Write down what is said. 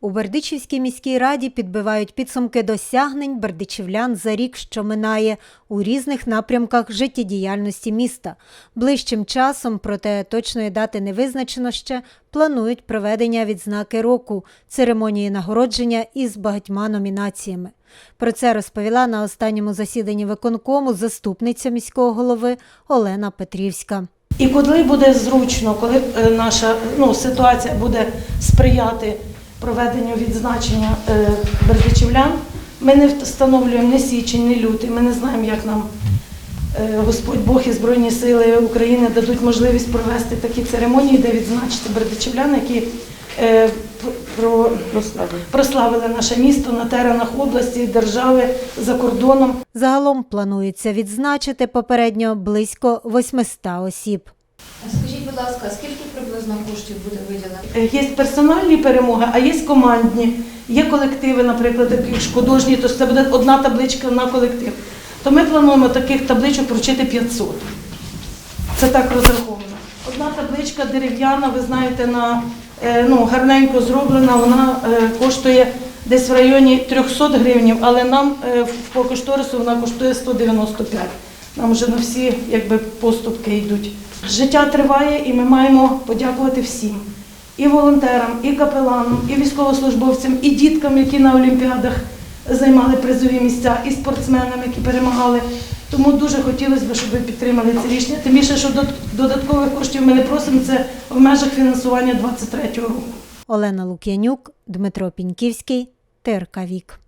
У Бердичівській міській раді підбивають підсумки досягнень бердичівлян за рік, що минає у різних напрямках життєдіяльності міста. Ближчим часом, проте точної дати не визначено ще, планують проведення відзнаки року, церемонії нагородження із багатьма номінаціями. Про це розповіла на останньому засіданні виконкому заступниця міського голови Олена Петрівська. І коли буде зручно, коли е, наша ну, ситуація буде сприяти проведенню відзначення е, бердичівлян, ми не встановлюємо ні січень, ні лютий, ми не знаємо, як нам е, Господь Бог і Збройні Сили України дадуть можливість провести такі церемонії, де відзначити бердичівлян, які е, про, прославили наше місто на теренах області, держави за кордоном. Загалом планується відзначити попередньо близько 800 осіб. Скажіть, будь ласка, скільки приблизно коштів буде виділено? Е, Є персональні перемоги, а є командні. Є колективи, наприклад, такі художні, то це буде одна табличка на колектив. То ми плануємо таких табличок вручити 500. Це так розраховано. Одна табличка дерев'яна, ви знаєте, на, е, ну, гарненько зроблена, вона е, коштує десь в районі 300 гривнів, але нам по кошторису вона коштує 195. Нам вже на всі якби, поступки йдуть. Життя триває і ми маємо подякувати всім. І волонтерам, і капеланам, і військовослужбовцям, і діткам, які на олімпіадах займали призові місця, і спортсменам, які перемагали. Тому дуже хотілося б, щоб ви підтримали це рішення. Тим більше, що додаткових коштів ми не просимо, це в межах фінансування 2023 року. Олена Лук'янюк, Дмитро Піньківський, ТРК Вік.